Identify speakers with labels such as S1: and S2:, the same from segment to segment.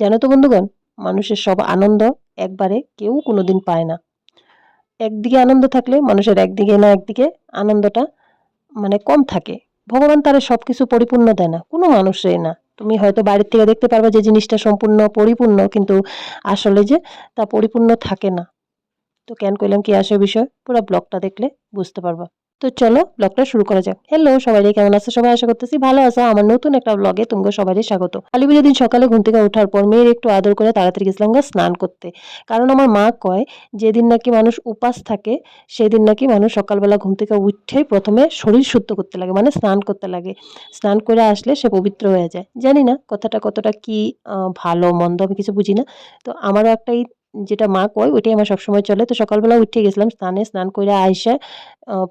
S1: জানো তো বন্ধুগণ, মানুষের সব আনন্দ একবারে কেউ কোনোদিন পায় না। একদিকে আনন্দ থাকলে মানুষের একদিকে না একদিকে আনন্দটা মানে কম থাকে। ভগবান তারা সব কিছু পরিপূর্ণ দেয় না, কোনো মানুষের না। তুমি হয়তো বাড়ির থেকে দেখতে পারবে যে জিনিসটা সম্পূর্ণ পরিপূর্ণ, কিন্তু আসলে যে তা পরিপূর্ণ থাকে না। তো কেন কইলাম কি আসে বিষয়? পুরো ব্লগটা দেখলে বুঝতে পারবা। তো চলো ব্লগটা শুরু করা যাক। হ্যালো সবাই কেমন আছে? সবাই আশা করতেছি ভালো আছো। আমার নতুন একটা ব্লগে তোমাকে সবাই স্বাগত। কালী পুজোর দিন সকালে ঘুম থেকে ওঠার পর মেয়ের একটু আদর করে তাড়াতাড়ি গেছিলাম গা স্নান করতে। কারণ আমার মা কয়, যেদিন নাকি মানুষ উপাস থাকে, সেদিন নাকি মানুষ সকালবেলা ঘুম থেকে উঠেই প্রথমে শরীর শুদ্ধ করতে লাগে মানে স্নান করতে লাগে। স্নান করে আসলে সে পবিত্র হয়ে যায়। জানি না কথাটা কতটা কি ভালো, মন্দ আমি কিছু বুঝি না। তো আমারও একটা যেটা মা কয়, ওইটাই আমার সবসময় চলে। তো সকালবেলা উঠে গেছিলাম, স্নানে স্নান করে আইসা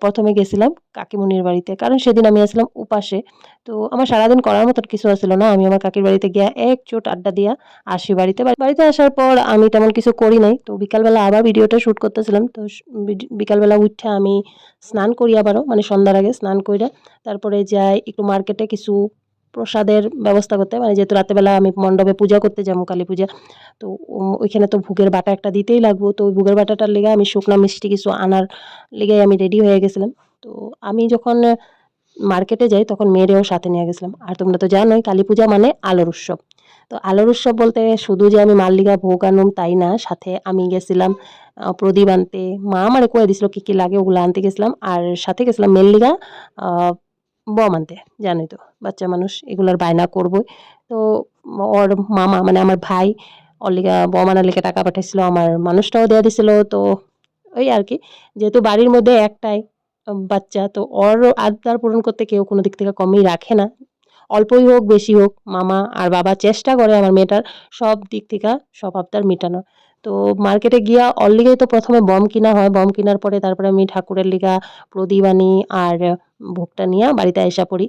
S1: প্রথমে গেছিলাম কাকিমনির বাড়িতে। কারণ সেদিন আমি আসলাম উপাসে। তো আমার সারাদিন করার মতন কিছু আসছিল না। আমি আমার কাকির বাড়িতে গিয়া এক চোট আড্ডা দিয়া আসি বাড়িতে। বাড়িতে আসার পর আমি তেমন কিছু করি নাই। তো বিকালবেলা আবার ভিডিওটা শ্যুট করতেছিলাম। তো বিকালবেলা উঠে আমি স্নান করি আবারও মানে সন্ধ্যার আগে স্নান কইরা। তারপরে যাই একটু মার্কেটে কিছু প্রসাদের ব্যবস্থা করতে মানে যেহেতু রাতেবেলা আমি মণ্ডপে পূজা করতে যাব, কালী পূজা, তো ওইখানে তো ভুগের বাটা একটা দিতেই লাগবো। তো ওই ভুগের বাটাটার লেগে আমি শুকনো মিষ্টি কিছু আনার লেগে আমি রেডি হয়ে গেছিলাম। তো আমি যখন মার্কেটে যাই, তখন মেয়েরেও সাথে নিয়ে গেছিলাম। আর তোমরা তো জানোই, কালী পূজা মানে আলোর উৎসব। তো আলোর উৎসব বলতে শুধু যে আমি মাল্লিকা ভোগ আনুম তাই না, সাথে আমি গেছিলাম প্রদীপ আনতে। মা আমারে কয়ে দিছিল কী কী লাগে ওগুলো আনতে গেছিলাম। আর সাথে গেছিলাম মেল্লিগা বম আনতে জানোই তো, বাচ্চা মানুষ, এগুলোর বায়না করবই। তো ওর মামা মানে আমার ভাই, ওর লিগা বম আনার লিগে টাকা পাঠাইছিল, আমার মানুষটাও দেওয়া দিছিল, তো ওই আর কি। যেহেতু বাড়ির মধ্যে একটাই বাচ্চা, তো ওর আবদার পূরণ করতে কেউ কোনো দিক থেকে কমই রাখে না। অল্পই হোক, বেশি হোক, মামা আর বাবা চেষ্টা করে আমার মেয়েটার সব দিক থেকে সব আবদার মেটানো তো মার্কেটে গিয়া লিগেই তো প্রথমে বম কিনা হয়। বম কেনার পরে তারপরে আমি ঠাকুরের লিগা প্রদীপ আনি আর ভোগটা নিয়ে বাড়িতে আসা পড়ি।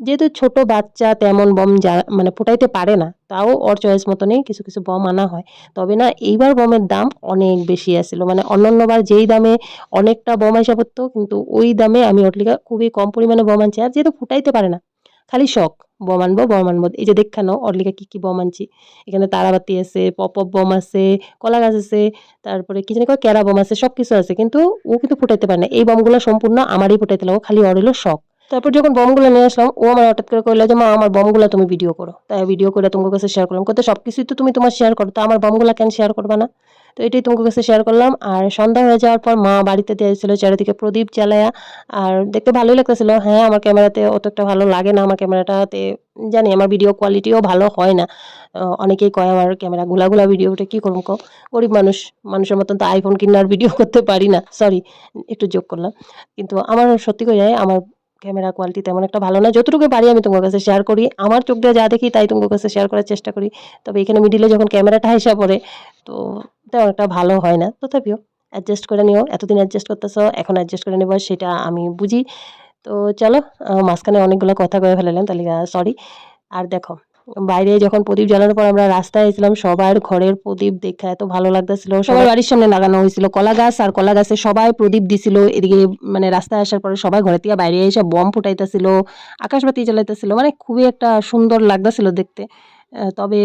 S1: যেহেতু ছোট বাচ্চা তেমন বম যা মানে ফুটাইতে পারে না, তাও ওর চয়েস মতনই কিছু কিছু বম আনা হয়। তবে না, এইবার বমের দাম অনেক বেশি আসছিল মানে অন্যান্যবার যেই দামে অনেকটা বম আসা পড়তো, কিন্তু ওই দামে আমি ওর লিগা খুবই কম পরিমাণে বম আনছি। আর যেহেতু ফুটাইতে পারে না খালি শখ। বম আনব বম আনব। এই যে দেখানো ওর লিগা কী কী বম আনছি। এখানে তারাবাতি আছে পপ অপ বম আছে, কলা গাছ আছে, তারপরে কি জানি কয় ক্যারা বম আছে সব কিছু আছে। কিন্তু ও কিন্তু ফুটাইতে পারে না। এই বমগুলো সম্পূর্ণ আমারই ফুটাইতে লাগো। খালি ওর হলো শখ। তারপর যখন বমগুলো নিয়ে আসলাম, ও আমার হঠাৎ করে কইলো যে, মা, আমার বমগুলো তুমি ভিডিও করো। তাই ভিডিও করে তোমার কাছে শেয়ার করলাম। কত সব কিছুই তো তুমি তোমার শেয়ার করো। তো আমার বমগুলো কেন শেয়ার করবা না? তো এটাই তোমার কাছে শেয়ার করলাম। আর সন্ধ্যা হয়ে যাওয়ার পর মা বাড়িতে দিয়েছিল চারিদিকে প্রদীপ জ্বালায়া। আর দেখতে ভালোই লাগতেছিল। হ্যাঁ আমার ক্যামেরাতে অত একটা ভালো লাগে না। আমার ক্যামেরাটাতে জানি আমার ভিডিও কোয়ালিটিও ভালো হয় না। অনেকেই কয়, আমার ক্যামেরা গুলা গুলা ভিডিও ওটা কী করুন কো গরিব মানুষ, মানুষের মতন তো আইফোন কিনার ভিডিও করতে পারি না। সরি একটু যোগ করলাম। কিন্তু আমার সত্যি করে আমার ক্যামেরা কোয়ালিটি তেমন একটা ভালো না। যতটুকু পারি আমি তোমার কাছে শেয়ার করি। আমার চোখ দিয়ে যা দেখি, তাই তোমার কাছে শেয়ার করার চেষ্টা করি। তবে এখানে মিডিলে যখন ক্যামেরাটা হিসা পড়ে, তো তেমন একটা ভালো হয় না। তথাপিও অ্যাডজাস্ট করে নিও। এতদিন অ্যাডজাস্ট করতেছো এখন অ্যাডজাস্ট করে নেব সেটা আমি বুঝি। তো চলো মাঝখানে অনেকগুলো কথা কয়ে ফেলালাম তাহলে সরি আর দেখো বাইরে যখন প্রদীপ জ্বালানোর পর আমরা রাস্তায় এসেছিলাম সবার ঘরের প্রদীপ দেখা এত ভালো লাগতেছিল। সবার বাড়ির সামনে লাগানো হয়েছিল। কলা গাছ আর কলা গাছে সবাই প্রদীপ দিছিল। এদিকে মানে রাস্তায় আসার পরে সবাই ঘরে থেকে বাইরে এসে বম ফুটাইতেছিল আকাশবাতি জ্বালাইতেছিল। মানে খুবই একটা সুন্দর লাগতেছিল দেখতে। তবে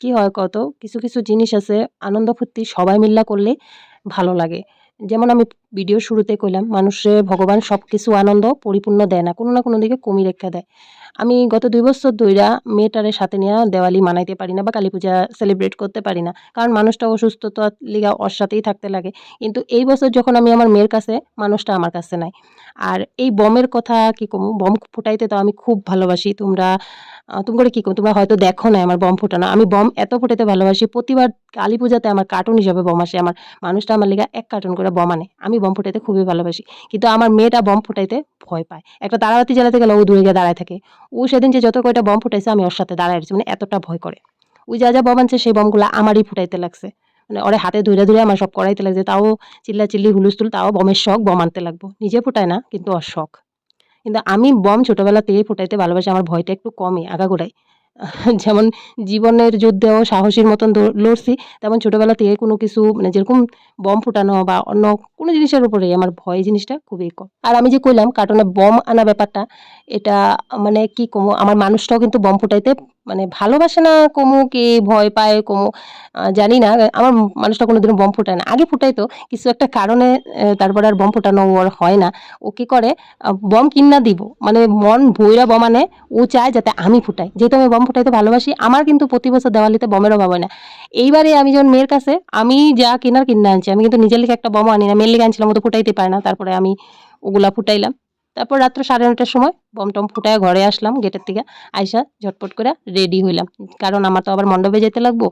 S1: কি হয় কত? কিছু কিছু জিনিস আছে, আনন্দ ফুর্তি সবাই মিল্লা করলে ভালো লাগে। যেমন আমি ভিডিও শুরুতে কইলাম, মানুষে ভগবান সব কিছু আনন্দ পরিপূর্ণ দেয় না, কোনো না কোনো দিকে কমি রেখা দেয়। আমি গত দুই বছর ধইরা মেয়েটারের সাথে নিয়ে দেওয়ালি মানাইতে পারি না বা কালী পূজা সেলিব্রেট করতে পারি না, কারণ মানুষটা অসুস্থতা লিগা ওর সাথেই থাকতে লাগে। কিন্তু এই বছর যখন আমি আমার মেয়ের কাছে, মানুষটা আমার কাছে নাই। আর এই বমের কথা কি কমু, বম ফুটাইতে তো আমি খুব ভালোবাসি, তোমরা তুমি করে কী কম, তোমরা হয়তো দেখো না আমার বম ফুটানো। আমি বম এত ফুটাতে ভালোবাসি, প্রতিবার কালী পূজাতে আমার কার্টুন হিসাবে বম আসে, আমার, মানুষটা আমার লিগা এক কার্টুন করে বম আনে, আমি বম ফুটাইতে খুবই ভালোবাসি। কিন্তু আমার মেয়েটা বম ফুটাইতে ভয় পায়। একটা তারাবাতি জ্বালাতে গেলে ও দূরে গিয়ে দাঁড়ায় থাকে। ও সেদিন যে যত কয়টা বম ফুটাইছে, আমি ওর সাথে দাঁড়ায় মানে এতটা ভয় করে। ওই যা যা বম আনছে, সেই বমগুলো আমারই ফুটাইতে লাগছে। মানে ওরে হাতে ধরে ধরে আমার সব করাইতে লাগছে। তাও চিল্লা চিল্লি হুলুস্তুল তাও বমের শখ, বম আনতে লাগবো। নিজে ফুটায় না, কিন্তু ওর শখ। কিন্তু আমি বম ছোটোবেলা থেকেই ফুটাইতে ভালোবাসি। আমার ভয়টা একটু কমই, আগাগোড়াই। যেমন জীবনের যুদ্ধেও সাহসীর মতন লড়ছি, তেমন ছোটোবেলা থেকে কোনো কিছু মানে যেরকম বম ফুটানো বা অন্য কোনো জিনিসের উপরেই আমার ভয় জিনিসটা খুবই কম। আর আমি যে কইলাম, কার্টনে বম আনা ব্যাপারটা, এটা মানে কি কম, আমার মানুষটাও কিন্তু বম ফুটাইতে মানে ভালোবাসে না কমু কে ভয় পায় কমু? জানি না। আমার মানুষটা কোনোদিনও বম ফুটায় না। আগে ফুটাইতো কিছু একটা কারণে তারপরে আর বম ফুটানো ওর হয় না। ও কি করে? বম কিনা দিব। মানে মন ভৈরা বম আনে, ও চায় যাতে আমি ফুটাই। যেহেতু আমি বম ফুটাইতে ভালোবাসি, আমার কিন্তু প্রতি বছর দেওয়ালিতে বমের অভাব হয় না। এইবারে আমি যখন মেয়ের কাছে, আমি যা কেনার কিনে আনছি। আমি কিন্তু নিজের লিখে একটা বম আনি না। মেয়ের লিখে আনছিলাম, ও তো ফুটাইতে পারে না। তারপরে আমি ওগুলা ফুটাইলাম। তারপর রাত্র সাড়ে নটার সময় বম টম ফুটায় ঘরে আসলাম গেটের থেকে আইসা ঝটপট করে রেডি হইলাম। কারণ আমার তো আবার মণ্ডপে যেতে লাগবো।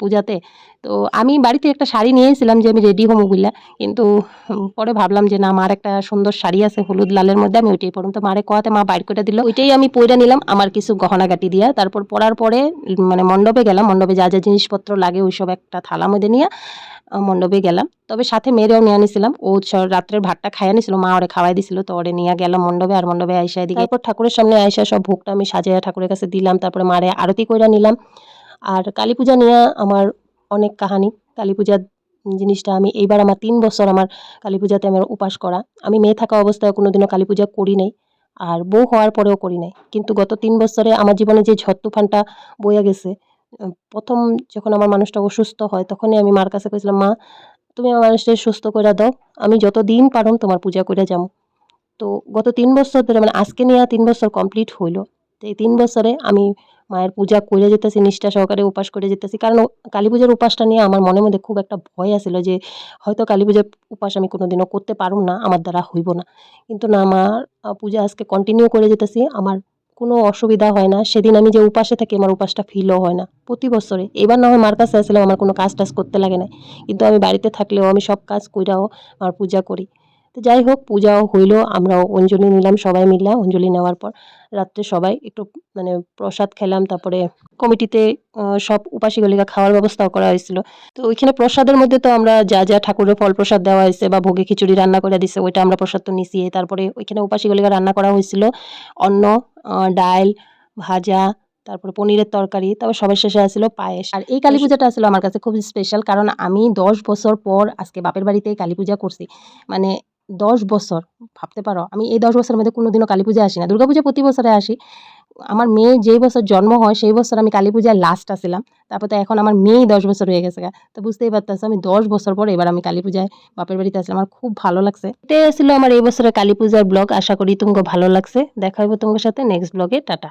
S1: পূজাতে। তো আমি বাড়িতে একটা শাড়ি নিয়েছিলাম যে আমি রেডি হব বুঝলা কিন্তু পরে ভাবলাম যে না আমার একটা সুন্দর শাড়ি আছে, হলুদ লালের মধ্যে। আমি ওইটাই পরুম। তো মারে কোয়াতে মা, বাইর করে দিল। ওইটাই আমি পরে নিলাম, আমার কিছু গহনাগাটি দিয়া। তারপর পরার পরে মানে মণ্ডপে গেলাম। মণ্ডপে যা যা জিনিসপত্র লাগে, ওইসব একটা থালা মধ্যে নিয়ে মণ্ডপে গেলাম। তবে সাথে মেয়েরেও নিয়ে আনিছিলাম। ও রাত্রের ভাতটা খাইয়া নিছিল মা ওরে খাওয়াই দিছিল। তো ওরে নিয়ে গেলাম মণ্ডপে আর মণ্ডপে আইসা এদিকে। তারপর ঠাকুরের সামনে আইসা সব ভোগটা আমি সাজাইয়া ঠাকুরের কাছে দিলাম। তারপরে মারে আরতি কইরা নিলাম। আর কালী পূজা নিয়ে আমার অনেক কাহানি। কালী পূজার জিনিসটা আমি এইবার আমার তিন বছর আমার কালী পূজাতে আমার উপাস করা। আমি মেয়ে থাকা অবস্থায় কোনোদিনও কালী পূজা করি নাই আর বউ হওয়ার পরেও করি নাই। কিন্তু গত তিন বছরে আমার জীবনে যে ঝড় তুফানটা বয়ে গেছে প্রথম যখন আমার মানুষটা অসুস্থ হয় তখনই আমি মার কাছে কইছিলাম, মা, তুমি আমার মানুষটা সুস্থ করে দাও, আমি যত দিন পারুম তোমার পূজা করে যাব তো গত তিন বছর ধরে মানে আজকে নিয়ে তিন বছর কমপ্লিট হইল। তো এই তিন বছরে আমি মায়ের পূজা করে যেতেছি, নিষ্ঠা সহকারে উপাস করে যেতেছি। কারণ কালী পূজার উপাসটা নিয়ে আমার মনের মধ্যে খুব একটা ভয় আছিল যে, হয়তো কালী পূজার উপাস আমি কোনোদিনও করতে পারুম না, আমার দ্বারা হইব না। কিন্তু না আমার পূজা আজকে কন্টিনিউ করে যেতেছি, আমার কোনো অসুবিধা হয় না। সেদিন আমি যে উপাসে থাকি, আমার উপাসটা ফিলও হয় না। প্রতি বছরে। এবার না হয় মার কাছে আসলে আমার কোনো কাজ টাজ করতে লাগে না কিন্তু আমি বাড়িতে থাকলেও আমি সব কাজ কইরাও আমার পূজা করি। তো যাই হোক, পূজাও হইল, আমরাও অঞ্জলি নিলাম, সবাই মিললাম অঞ্জলি নেওয়ার পর রাত্রে সবাই একটু মানে প্রসাদ খেলাম, তারপরে কমিটিতে সব উপাসীগুলিকা খাওয়ার ব্যবস্থাও করা হয়েছিল। তো ওইখানে প্রসাদের মধ্যে তো আমরা যা যা ঠাকুরের ফল প্রসাদ দেওয়া হয়েছে বা ভোগে খিচুড়ি রান্না করে দিছে, ওইটা আমরা প্রসাদ তো নিছি তারপরে ওইখানে উপাসীগুলিকা রান্না করা হয়েছিল, অন্ন ডাল, ভাজা, তারপরে পনিরের তরকারি, তারপর সবার শেষে আসছিল পায়েস। আর এই কালী পূজাটা আসলে আমার কাছে খুব স্পেশাল কারণ আমি দশ বছর পর আজকে বাপের বাড়িতে কালী পূজা করছি। মানে দশ বছর, ভাবতে পারো? আমি এই দশ বছরের মধ্যে কোনোদিনও কালী পূজা আসি না। দুর্গা পূজা প্রতি বছরে আসি। আমার মেয়ে যেই বছর জন্ম হয়, সেই বছর আমি কালী পূজায় লাস্ট আসছিলাম তারপর তো এখন আমার মেয়েই দশ বছর হয়ে গেছে। তো বুঝতেই পারতেছো, আমি দশ বছর পর এবার আমি কালী পূজায় বাপের বাড়িতে আসলাম। আমার খুব ভালো লাগছে। এটাই ছিল আমার এই বছরের কালী পূজার ব্লগ। আশা করি তোমাকে ভালো লাগছে। দেখা হইব তোমার সাথে নেক্সট ব্লগে টাটা।